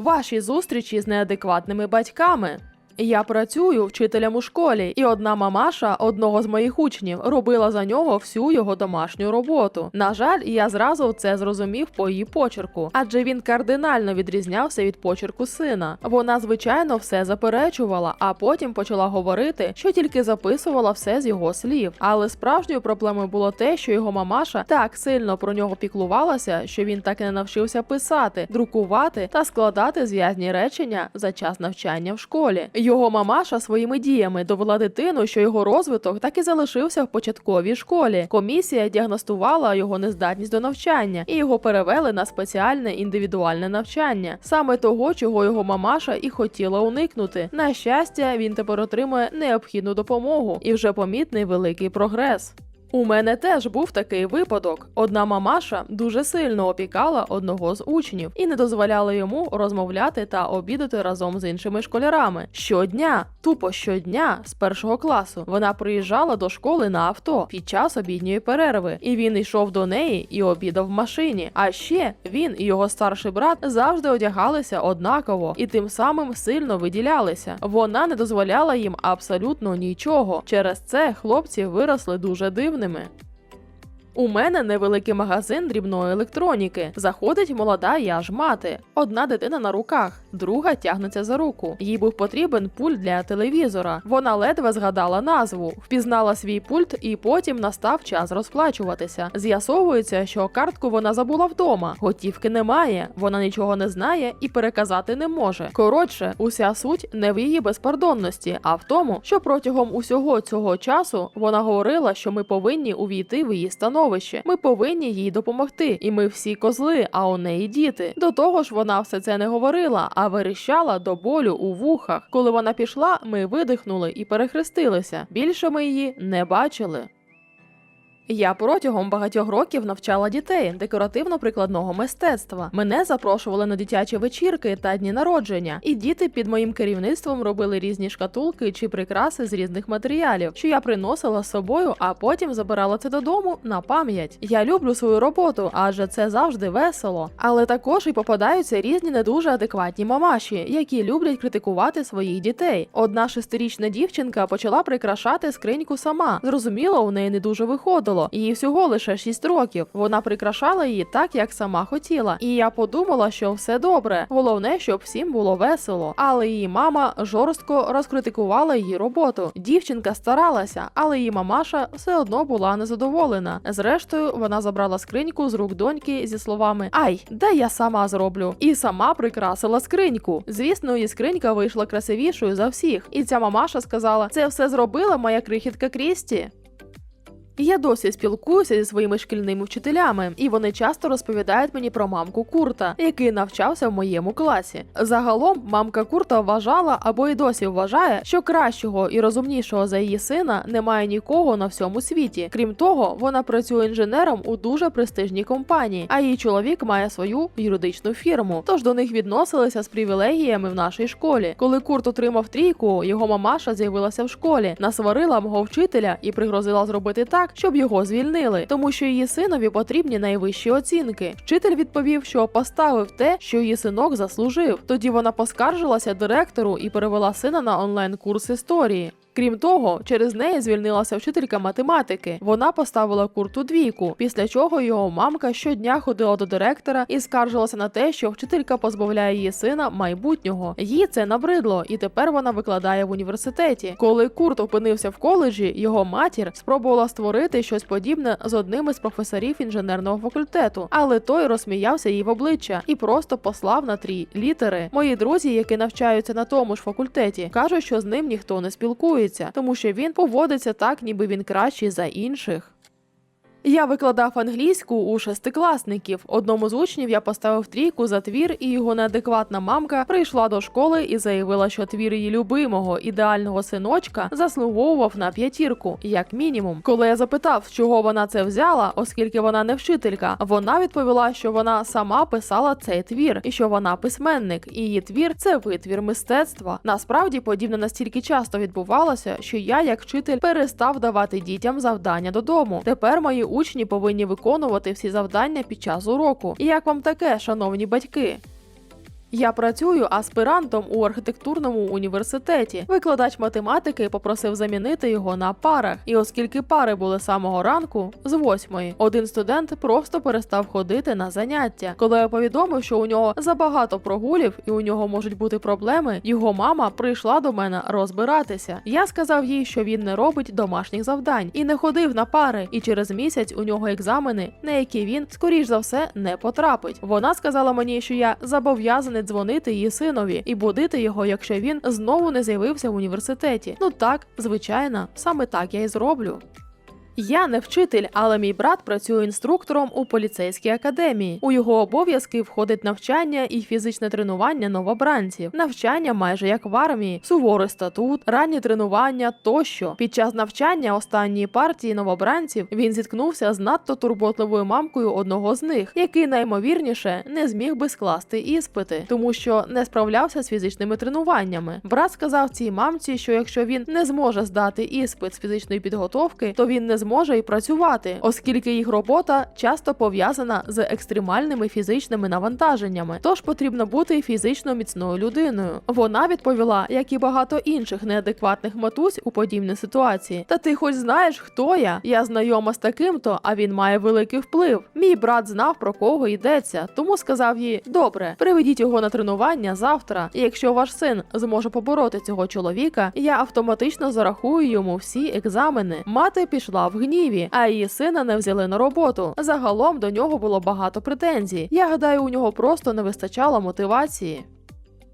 Ваші зустрічі з неадекватними батьками. Я працюю вчителем у школі, і одна мамаша одного з моїх учнів робила за нього всю його домашню роботу. На жаль, я зразу це зрозумів по її почерку, адже він кардинально відрізнявся від почерку сина. Вона, звичайно, все заперечувала, а потім почала говорити, що тільки записувала все з його слів. Але справжньою проблемою було те, що його мамаша так сильно про нього піклувалася, що він так і не навчився писати, друкувати та складати зв'язні речення за час навчання в школі. Його мамаша своїми діями довела дитину, що його розвиток так і залишився в початковій школі. Комісія діагностувала його нездатність до навчання і його перевели на спеціальне індивідуальне навчання, саме того, чого його мамаша і хотіла уникнути. На щастя, він тепер отримує необхідну допомогу і вже помітний великий прогрес. У мене теж був такий випадок. Одна мамаша дуже сильно опікала одного з учнів і не дозволяла йому розмовляти та обідати разом з іншими школярами. Щодня, тупо щодня, з першого класу, вона приїжджала до школи на авто під час обідньої перерви, і він йшов до неї і обідав в машині. А ще він і його старший брат завжди одягалися однаково і тим самим сильно виділялися. Вона не дозволяла їм абсолютно нічого. Через це хлопці виросли дуже дивними. У мене невеликий магазин дрібної електроніки. Заходить молода я ж мати. Одна дитина на руках, друга тягнеться за руку. Їй був потрібен пульт для телевізора. Вона ледве згадала назву, впізнала свій пульт, і потім настав час розплачуватися. З'ясовується, що картку вона забула вдома. Готівки немає, вона нічого не знає і переказати не може. Коротше, уся суть не в її безпардонності, а в тому, що протягом усього цього часу вона говорила, що ми повинні увійти в її становище. Ми повинні їй допомогти, і ми всі козли, а у неї діти. До того ж, вона все це не говорила, а верещала до болю у вухах. Коли вона пішла, ми видихнули і перехрестилися. Більше ми її не бачили. Я протягом багатьох років навчала дітей декоративно-прикладного мистецтва. Мене запрошували на дитячі вечірки та дні народження, і діти під моїм керівництвом робили різні шкатулки чи прикраси з різних матеріалів, що я приносила з собою, а потім забирала це додому на пам'ять. Я люблю свою роботу, адже це завжди весело. Але також і попадаються різні не дуже адекватні мамаші, які люблять критикувати своїх дітей. Одна шестирічна дівчинка почала прикрашати скриньку сама. Зрозуміло, у неї не дуже виходило. Їй всього лише 6 років. Вона прикрашала її так, як сама хотіла. І я подумала, що все добре. Головне, щоб всім було весело. Але її мама жорстко розкритикувала її роботу. Дівчинка старалася, але її мамаша все одно була незадоволена. Зрештою, вона забрала скриньку з рук доньки зі словами Ай, де я сама зроблю? І сама прикрасила скриньку. Звісно, її скринька вийшла красивішою за всіх. І ця мамаша сказала: це все зробила моя крихітка Крісті. Я досі спілкуюся зі своїми шкільними вчителями, і вони часто розповідають мені про мамку Курта, який навчався в моєму класі. Загалом, мамка Курта вважала або й досі вважає, що кращого і розумнішого за її сина немає нікого на всьому світі. Крім того, вона працює інженером у дуже престижній компанії, а її чоловік має свою юридичну фірму. Тож до них відносилися з привілегіями в нашій школі. Коли Курт отримав трійку, його мамаша з'явилася в школі, насварила мого вчителя і пригрозила зробити так, щоб його звільнили, тому що її синові потрібні найвищі оцінки. Вчитель відповів, що поставив те, що її синок заслужив. Тоді вона поскаржилася директору і перевела сина на онлайн курс історії. Крім того, через неї звільнилася вчителька математики. Вона поставила курту двійку, після чого його мамка щодня ходила до директора і скаржилася на те, що вчителька позбавляє її сина майбутнього. Їй це набридло, і тепер вона викладає в університеті. Коли Курт опинився в коледжі, його матір спробувала створити щось подібне з одним із професорів інженерного факультету, але той розсміявся їй в обличчя і просто послав на трі літери. Мої друзі, які навчаються на тому ж факультеті, кажуть, що з ним ніхто не спілкується тому що він поводиться так, ніби він кращий за інших. Я викладав англійську у шестикласників. Одному з учнів я поставив трійку за твір, і його неадекватна мамка прийшла до школи і заявила, що твір її любимого ідеального синочка заслуговував на п'ятірку, як мінімум. Коли я запитав, з чого вона це взяла, оскільки вона не вчителька, вона відповіла, що вона сама писала цей твір, і що вона письменник, і її твір це витвір мистецтва. Насправді подібне настільки часто відбувалося, що я, як вчитель, перестав давати дітям завдання додому. Тепер мої учні повинні виконувати всі завдання під час уроку. І як вам таке, шановні батьки? Я працюю аспірантом у архітектурному університеті. Викладач математики попросив замінити його на парах. І оскільки пари були самого ранку, з восьмої, один студент просто перестав ходити на заняття. Коли я повідомив, що у нього забагато прогулів і у нього можуть бути проблеми, його мама прийшла до мене розбиратися. Я сказав їй, що він не робить домашніх завдань і не ходив на пари. І через місяць у нього екзамени, на які він скоріш за все не потрапить. Вона сказала мені, що я зобов'язаний дзвонити її синові і будити його, якщо він знову не з'явився в університеті. Ну так, звичайно, саме так я і зроблю. Я не вчитель, але мій брат працює інструктором у поліцейській академії. У його обов'язки входить навчання і фізичне тренування новобранців, навчання майже як в армії, суворий статут, ранні тренування тощо. Під час навчання останньої партії новобранців він зіткнувся з надто турботливою мамкою одного з них, який наймовірніше не зміг би скласти іспити, тому що не справлявся з фізичними тренуваннями. Брат сказав цій мамці, що якщо він не зможе здати іспит з фізичної підготовки, то він не зможе і працювати, оскільки їх робота часто пов'язана з екстремальними фізичними навантаженнями. Тож потрібно бути фізично міцною людиною. Вона відповіла, як і багато інших неадекватних матусь у подібній ситуації. Та ти хоч знаєш, хто я? Я знайома з таким-то, а він має великий вплив. Мій брат знав про кого йдеться, тому сказав їй: добре, приведіть його на тренування завтра. Якщо ваш син зможе побороти цього чоловіка, я автоматично зарахую йому всі екзамени. Мати пішла в гніві, а її сина не взяли на роботу. Загалом до нього було багато претензій. Я гадаю, у нього просто не вистачало мотивації.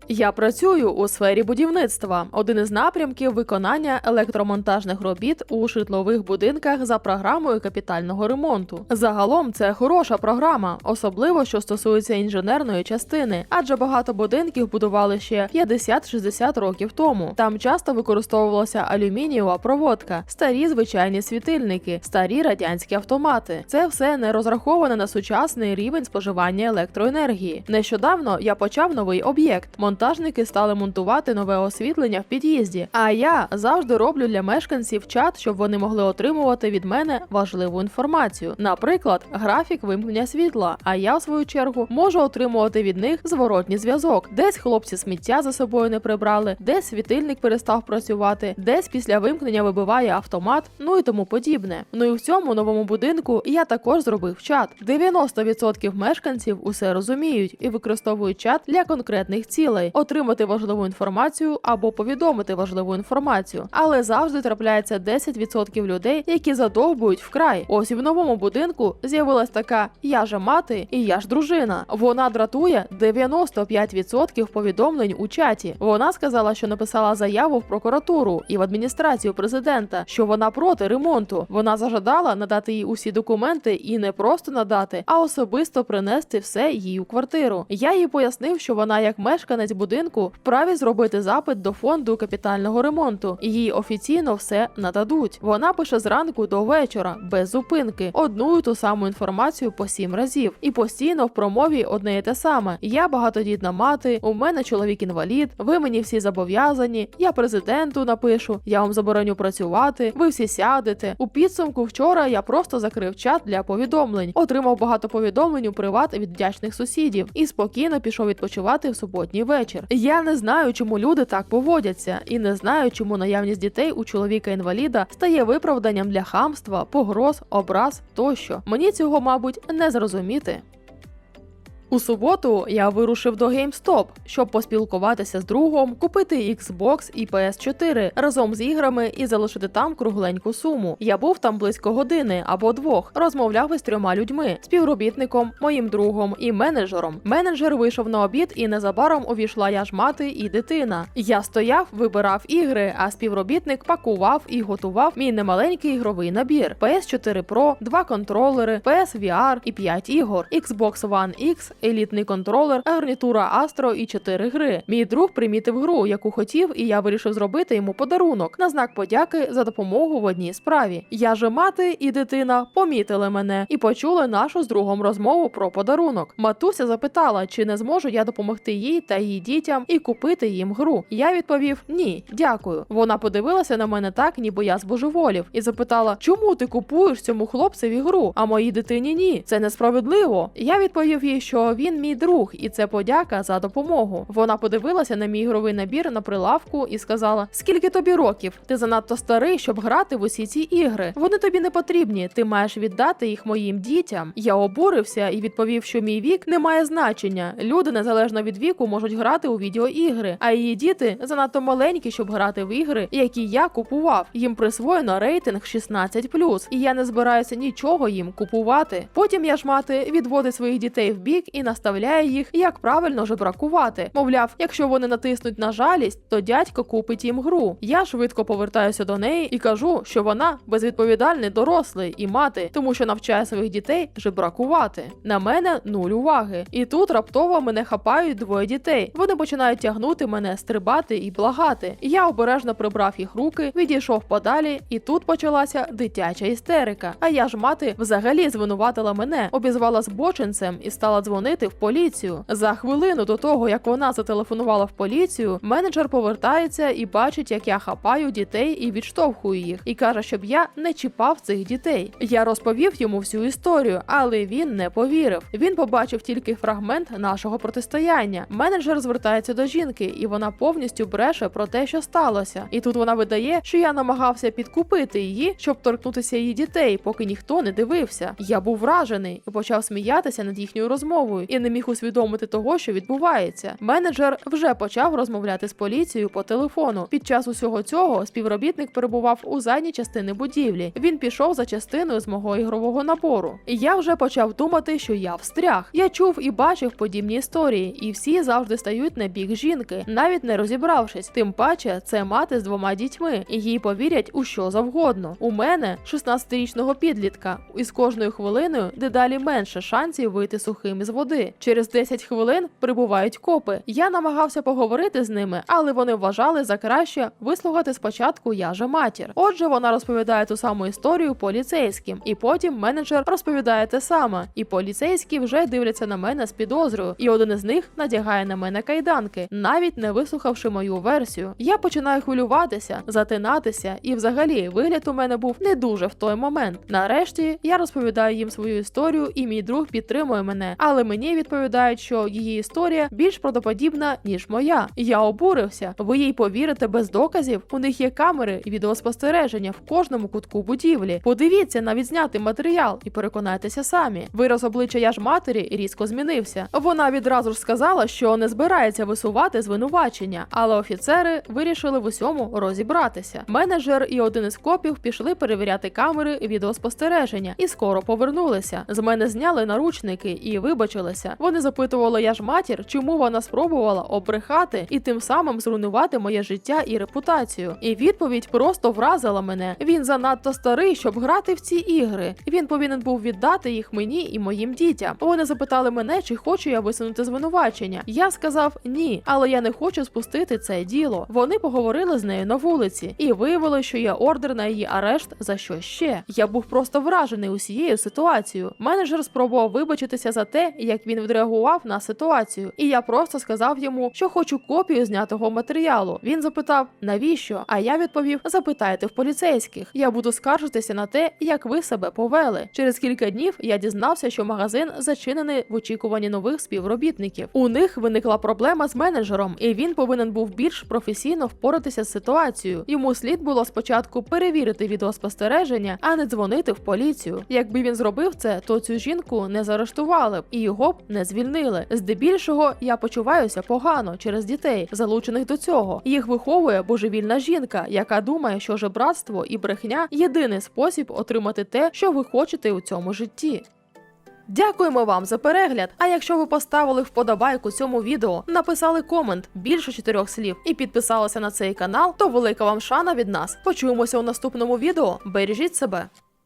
Я працюю у сфері будівництва. Один із напрямків виконання електромонтажних робіт у житлових будинках за програмою капітального ремонту. Загалом це хороша програма, особливо що стосується інженерної частини, адже багато будинків будували ще 50-60 років тому. Там часто використовувалася алюмінієва проводка, старі звичайні світильники, старі радянські автомати. Це все не розраховане на сучасний рівень споживання електроенергії. Нещодавно я почав новий об'єкт. Монтажники стали монтувати нове освітлення в під'їзді. А я завжди роблю для мешканців чат, щоб вони могли отримувати від мене важливу інформацію. Наприклад, графік вимкнення світла. А я, в свою чергу, можу отримувати від них зворотній зв'язок. Десь хлопці сміття за собою не прибрали, десь світильник перестав працювати, десь після вимкнення вибиває автомат, ну і тому подібне. Ну і в цьому новому будинку я також зробив чат. 90% мешканців усе розуміють і використовують чат для конкретних цілей отримати важливу інформацію або повідомити важливу інформацію. Але завжди трапляється 10% людей, які задовбують вкрай. Ось і в новому будинку з'явилась така я же мати і я ж дружина. Вона дратує 95% повідомлень у чаті. Вона сказала, що написала заяву в прокуратуру і в адміністрацію президента, що вона проти ремонту. Вона зажадала надати їй усі документи і не просто надати, а особисто принести все їй у квартиру. Я їй пояснив, що вона, як мешканець будинку, вправі зробити запит до фонду капітального ремонту, їй офіційно все нададуть. Вона пише зранку до вечора, без зупинки, одну і ту саму інформацію по сім разів, і постійно в промові одне і те саме: я багатодітна мати, у мене чоловік інвалід, ви мені всі зобов'язані, я президенту напишу, я вам забороню працювати, ви всі сядете. У підсумку вчора я просто закрив чат для повідомлень, отримав багато повідомлень у приват від вдячних сусідів і спокійно пішов відпочивати в суботній вечір. Я не знаю, чому люди так поводяться, і не знаю, чому наявність дітей у чоловіка інваліда стає виправданням для хамства, погроз, образ тощо. Мені цього, мабуть, не зрозуміти. У суботу я вирушив до GameStop, щоб поспілкуватися з другом, купити Xbox і PS4 разом з іграми і залишити там кругленьку суму. Я був там близько години або двох, розмовляв із трьома людьми: співробітником, моїм другом і менеджером. Менеджер вийшов на обід, і незабаром увійшла я ж мати і дитина. Я стояв, вибирав ігри, а співробітник пакував і готував мій немаленький ігровий набір: PS4 Pro, два контролери, PS VR і 5 ігор, Xbox One X, елітний контролер, гарнітура Astro і 4 гри. Мій друг примітив гру, яку хотів, і я вирішив зробити йому подарунок на знак подяки за допомогу в одній справі. Я же мати і дитина помітили мене і почули нашу з другом розмову про подарунок. Матуся запитала, чи не зможу я допомогти їй та її дітям і купити їм гру. Я відповів ні, дякую. Вона подивилася на мене так, ніби я збожеволів, і запитала, чому ти купуєш цьому хлопцеві гру, а моїй дитині ні. Це несправедливо. Я відповів їй, що він мій друг, і це подяка за допомогу. Вона подивилася на мій ігровий набір на прилавку і сказала: Скільки тобі років? Ти занадто старий, щоб грати в усі ці ігри. Вони тобі не потрібні. Ти маєш віддати їх моїм дітям. Я обурився і відповів, що мій вік не має значення. Люди незалежно від віку можуть грати у відеоігри, а її діти занадто маленькі, щоб грати в ігри, які я купував. Їм присвоєно рейтинг 16+, і я не збираюся нічого їм купувати. Потім я ж мати відводить своїх дітей в бік і наставляє їх, як правильно жебракувати. Мовляв, якщо вони натиснуть на жалість, то дядько купить їм гру. Я швидко повертаюся до неї і кажу, що вона безвідповідальний дорослий і мати, тому що навчає своїх дітей жебракувати. На мене нуль уваги. І тут раптово мене хапають двоє дітей. Вони починають тягнути мене, стрибати і благати. Я обережно прибрав їх руки, відійшов подалі, і тут почалася дитяча істерика. А я ж мати взагалі звинуватила мене, обізвала збочинцем і стала дзвонити в поліцію. За хвилину до того, як вона зателефонувала в поліцію, менеджер повертається і бачить, як я хапаю дітей і відштовхую їх, і каже, щоб я не чіпав цих дітей. Я розповів йому всю історію, але він не повірив. Він побачив тільки фрагмент нашого протистояння. Менеджер звертається до жінки, і вона повністю бреше про те, що сталося. І тут вона видає, що я намагався підкупити її, щоб торкнутися її дітей, поки ніхто не дивився. Я був вражений і почав сміятися над їхньою розмовою і не міг усвідомити того, що відбувається. Менеджер вже почав розмовляти з поліцією по телефону. Під час усього цього співробітник перебував у задній частини будівлі. Він пішов за частиною з мого ігрового набору. І я вже почав думати, що я встряг. Я чув і бачив подібні історії, і всі завжди стають на бік жінки, навіть не розібравшись. Тим паче, це мати з двома дітьми, і їй повірять у що завгодно. У мене 16-річного підлітка, і з кожною хвилиною дедалі менше шансів вийти сухим із води. Через 10 хвилин прибувають копи. Я намагався поговорити з ними, але вони вважали за краще вислухати спочатку я же матір. Отже, вона розповідає ту саму історію поліцейським, і потім менеджер розповідає те саме. І поліцейські вже дивляться на мене з підозрою, і один із них надягає на мене кайданки, навіть не вислухавши мою версію. Я починаю хвилюватися, затинатися, і взагалі вигляд у мене був не дуже в той момент. Нарешті я розповідаю їм свою історію, і мій друг підтримує мене, але мені відповідають, що її історія більш правдоподібна ніж моя. Я обурився. Ви їй повірите без доказів? У них є камери і відеоспостереження в кожному кутку будівлі. Подивіться на відзнятий матеріал і переконайтеся самі. Вираз обличчя я ж матері різко змінився. Вона відразу ж сказала, що не збирається висувати звинувачення, але офіцери вирішили в усьому розібратися. Менеджер і один із копів пішли перевіряти камери відеоспостереження і скоро повернулися. З мене зняли наручники і вибачилися. Вони запитували я ж матір, чому вона спробувала обрехати і тим самим зруйнувати моє життя і репутацію. І відповідь просто вразила мене. Він занадто старий, щоб грати в ці ігри. Він повинен був віддати їх мені і моїм дітям. Вони запитали мене, чи хочу я висунути звинувачення. Я сказав ні, але я не хочу спустити це діло. Вони поговорили з нею на вулиці і виявили, що є ордер на її арешт за що ще. Я був просто вражений усією ситуацією. Менеджер спробував вибачитися за те, як він відреагував на ситуацію, і я просто сказав йому, що хочу копію знятого матеріалу. Він запитав, навіщо? А я відповів: запитайте в поліцейських. Я буду скаржитися на те, як ви себе повели. Через кілька днів я дізнався, що магазин зачинений в очікуванні нових співробітників. У них виникла проблема з менеджером, і він повинен був більш професійно впоратися з ситуацією. Йому слід було спочатку перевірити відеоспостереження, а не дзвонити в поліцію. Якби він зробив це, то цю жінку не заарештували б і його б не звільнили. Здебільшого я почуваюся погано через дітей, залучених до цього. Їх виховує божевільна жінка, яка думає, що жебратство і брехня єдиний спосіб отримати те, що ви хочете у цьому житті. Дякуємо вам за перегляд. А якщо ви поставили вподобайку цьому відео, написали комент більше чотирьох слів і підписалися на цей канал, то велика вам шана від нас. Почуємося у наступному відео. Бережіть себе.